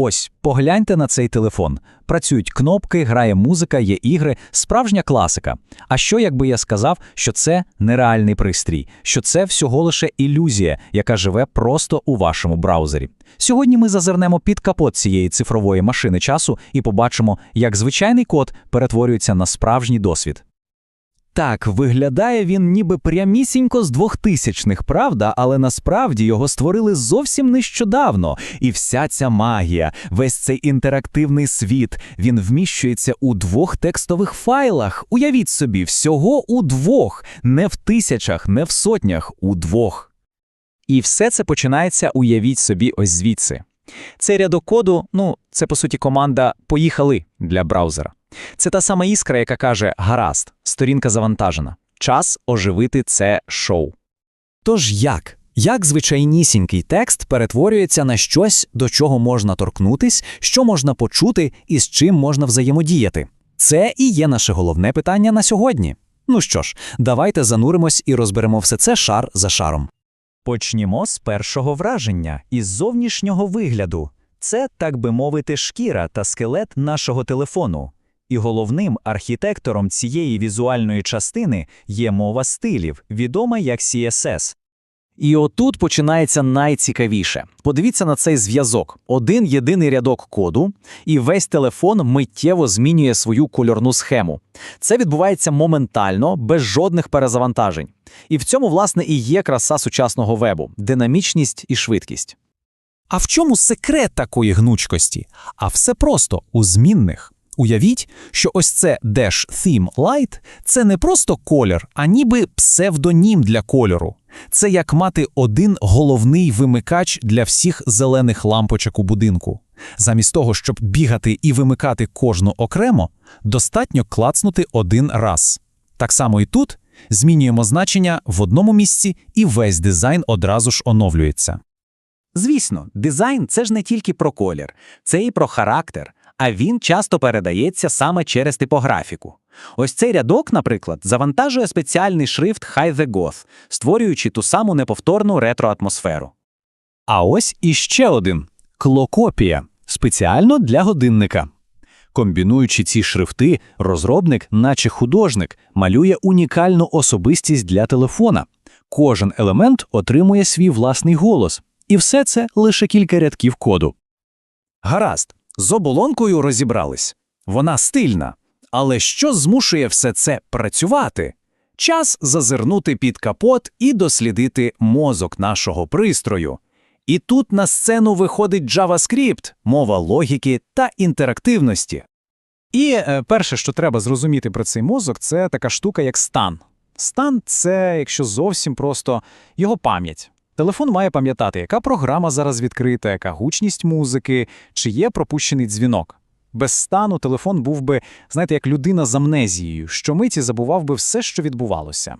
Ось, погляньте на цей телефон. Працюють кнопки, грає музика, є ігри, справжня класика. А що, якби я сказав, що це нереальний пристрій, що це всього лише ілюзія, яка живе просто у вашому браузері? Сьогодні ми зазирнемо під капот цієї цифрової машини часу і побачимо, як звичайний код перетворюється на справжній досвід. Так, виглядає він ніби прямісінько з двохтисячних, правда, але насправді його створили зовсім нещодавно. І вся ця магія, весь цей інтерактивний світ, він вміщується у двох текстових файлах. Уявіть собі, всього у двох, не в тисячах, не в сотнях, у двох. І все це починається, уявіть собі, ось звідси. Цей рядок коду, ну, це по суті команда Поїхали для браузера. Це та сама іскра, яка каже Гаразд, сторінка завантажена. Час оживити це шоу. Тож як? Як звичайнісінький текст перетворюється на щось, до чого можна торкнутись, що можна почути і з чим можна взаємодіяти? Це і є наше головне питання на сьогодні. Ну що ж, давайте зануримось і розберемо все це шар за шаром. Почнімо з першого враження із зовнішнього вигляду. Це, так би мовити, шкіра та скелет нашого телефону. І головним архітектором цієї візуальної частини є мова стилів, відома як CSS. І отут починається найцікавіше. Подивіться на цей зв'язок: один єдиний рядок коду, і весь телефон миттєво змінює свою кольорну схему. Це відбувається моментально, без жодних перезавантажень. І в цьому, власне, і є краса сучасного вебу динамічність і швидкість. А в чому секрет такої гнучкості? А все просто у змінних. Уявіть, що ось це Dash Theme Light – це не просто колір, а ніби псевдонім для кольору. Це як мати один головний вимикач для всіх зелених лампочок у будинку. Замість того, щоб бігати і вимикати кожну окремо, достатньо клацнути один раз. Так само і тут змінюємо значення в одному місці, і весь дизайн одразу ж оновлюється. Звісно, дизайн це ж не тільки про колір, це і про характер, а він часто передається саме через типографіку. Ось цей рядок, наприклад, завантажує спеціальний шрифт High the Goth, створюючи ту саму неповторну ретроатмосферу. А ось іще один клокопія, спеціально для годинника. Комбінуючи ці шрифти, розробник, наче художник, малює унікальну особистість для телефона. Кожен елемент отримує свій власний голос, і все це лише кілька рядків коду. Гаразд, з оболонкою розібрались. Вона стильна. Але що змушує все це працювати? Час зазирнути під капот і дослідити мозок нашого пристрою. І тут на сцену виходить JavaScript, мова логіки та інтерактивності. І е, перше, що треба зрозуміти про цей мозок, це така штука, як стан. Стан це, якщо зовсім просто, його пам'ять. Телефон має пам'ятати, яка програма зараз відкрита, яка гучність музики, чи є пропущений дзвінок. Без стану телефон був би, знаєте, як людина з амнезією, що миті забував би все, що відбувалося.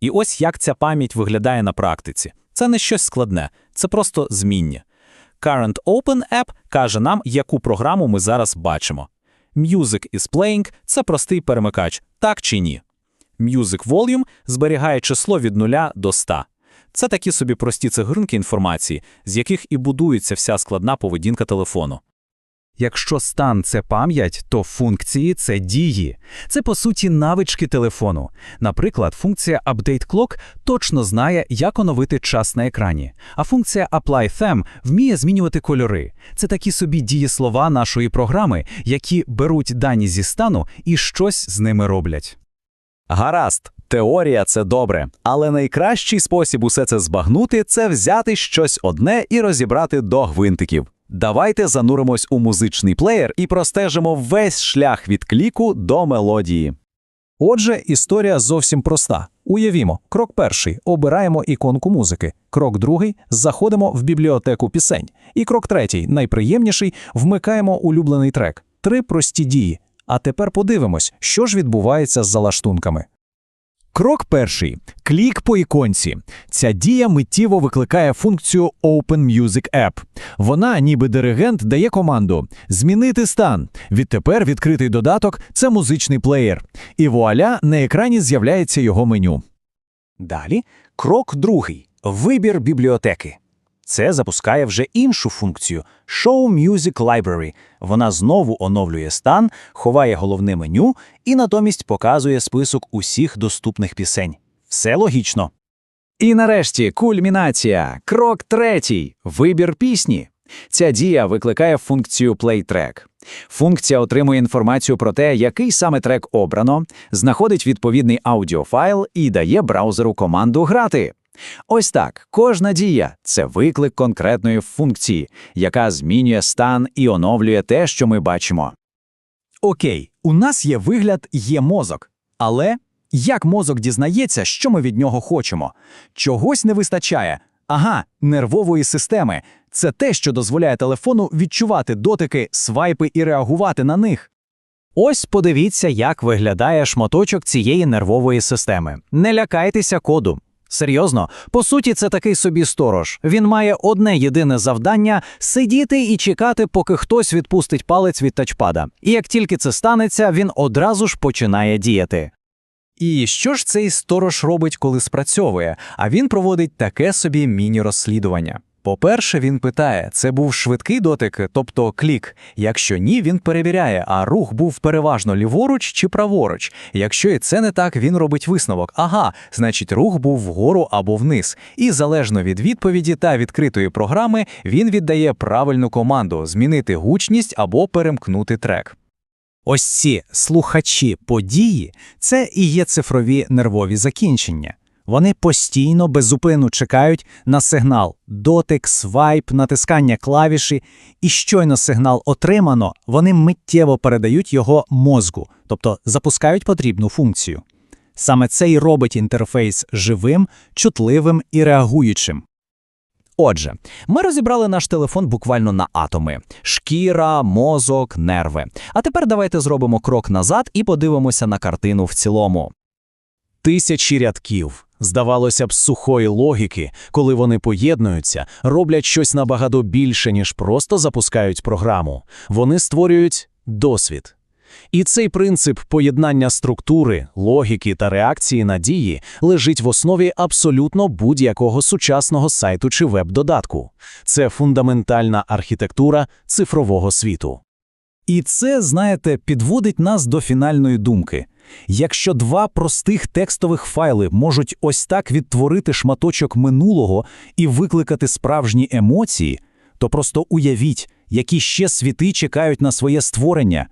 І ось як ця пам'ять виглядає на практиці. Це не щось складне, це просто зміння. Current Open App каже нам, яку програму ми зараз бачимо. Music is playing – це простий перемикач, так чи ні. Music Volume зберігає число від 0 до 100. Це такі собі прості цеглинки інформації, з яких і будується вся складна поведінка телефону. Якщо стан це пам'ять, то функції це дії. Це по суті навички телефону. Наприклад, функція Update Clock точно знає, як оновити час на екрані, а функція Apply Theme вміє змінювати кольори. Це такі собі дієслова нашої програми, які беруть дані зі стану і щось з ними роблять. Гаразд, теорія це добре, але найкращий спосіб усе це збагнути це взяти щось одне і розібрати до гвинтиків. Давайте зануримось у музичний плеєр і простежимо весь шлях від кліку до мелодії. Отже, історія зовсім проста. Уявімо, крок перший обираємо іконку музики. Крок другий заходимо в бібліотеку пісень. І крок третій, найприємніший, вмикаємо улюблений трек. Три прості дії. А тепер подивимось, що ж відбувається з залаштунками. Крок перший клік по іконці. Ця дія миттєво викликає функцію Open Music App. Вона, ніби диригент, дає команду змінити стан. Відтепер відкритий додаток це музичний плеєр. І вуаля на екрані з'являється його меню. Далі крок другий вибір бібліотеки. Це запускає вже іншу функцію – Show Music Library. Вона знову оновлює стан, ховає головне меню і натомість показує список усіх доступних пісень. Все логічно. І нарешті кульмінація. Крок третій – вибір пісні. Ця дія викликає функцію PlayTrack. Функція отримує інформацію про те, який саме трек обрано, знаходить відповідний аудіофайл і дає браузеру команду грати. Ось так, кожна дія це виклик конкретної функції, яка змінює стан і оновлює те, що ми бачимо. Окей, у нас є вигляд, є мозок. Але як мозок дізнається, що ми від нього хочемо? Чогось не вистачає. Ага, нервової системи. Це те, що дозволяє телефону відчувати дотики, свайпи і реагувати на них. Ось подивіться, як виглядає шматочок цієї нервової системи. Не лякайтеся коду. Серйозно, по суті, це такий собі сторож. Він має одне єдине завдання сидіти і чекати, поки хтось відпустить палець від тачпада. І як тільки це станеться, він одразу ж починає діяти. І що ж цей сторож робить, коли спрацьовує? А він проводить таке собі міні-розслідування. По-перше, він питає, це був швидкий дотик, тобто клік. Якщо ні, він перевіряє, а рух був переважно ліворуч чи праворуч. Якщо і це не так, він робить висновок. Ага, значить, рух був вгору або вниз. І залежно від відповіді та відкритої програми, він віддає правильну команду змінити гучність або перемкнути трек. Ось ці слухачі події це і є цифрові нервові закінчення. Вони постійно безупину чекають на сигнал дотик, свайп, натискання клавіші, і щойно сигнал отримано, вони миттєво передають його мозку, тобто запускають потрібну функцію. Саме це й робить інтерфейс живим, чутливим і реагуючим. Отже, ми розібрали наш телефон буквально на атоми: шкіра, мозок, нерви. А тепер давайте зробимо крок назад і подивимося на картину в цілому. Тисячі рядків, здавалося б, сухої логіки, коли вони поєднуються, роблять щось набагато більше, ніж просто запускають програму. Вони створюють досвід. І цей принцип поєднання структури, логіки та реакції на дії лежить в основі абсолютно будь-якого сучасного сайту чи веб-додатку. Це фундаментальна архітектура цифрового світу. І це, знаєте, підводить нас до фінальної думки. Якщо два простих текстових файли можуть ось так відтворити шматочок минулого і викликати справжні емоції, то просто уявіть, які ще світи чекають на своє створення.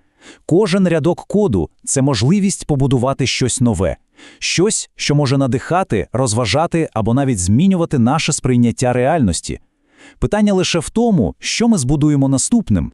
Кожен рядок коду це можливість побудувати щось нове, щось, що може надихати, розважати або навіть змінювати наше сприйняття реальності. Питання лише в тому, що ми збудуємо наступним.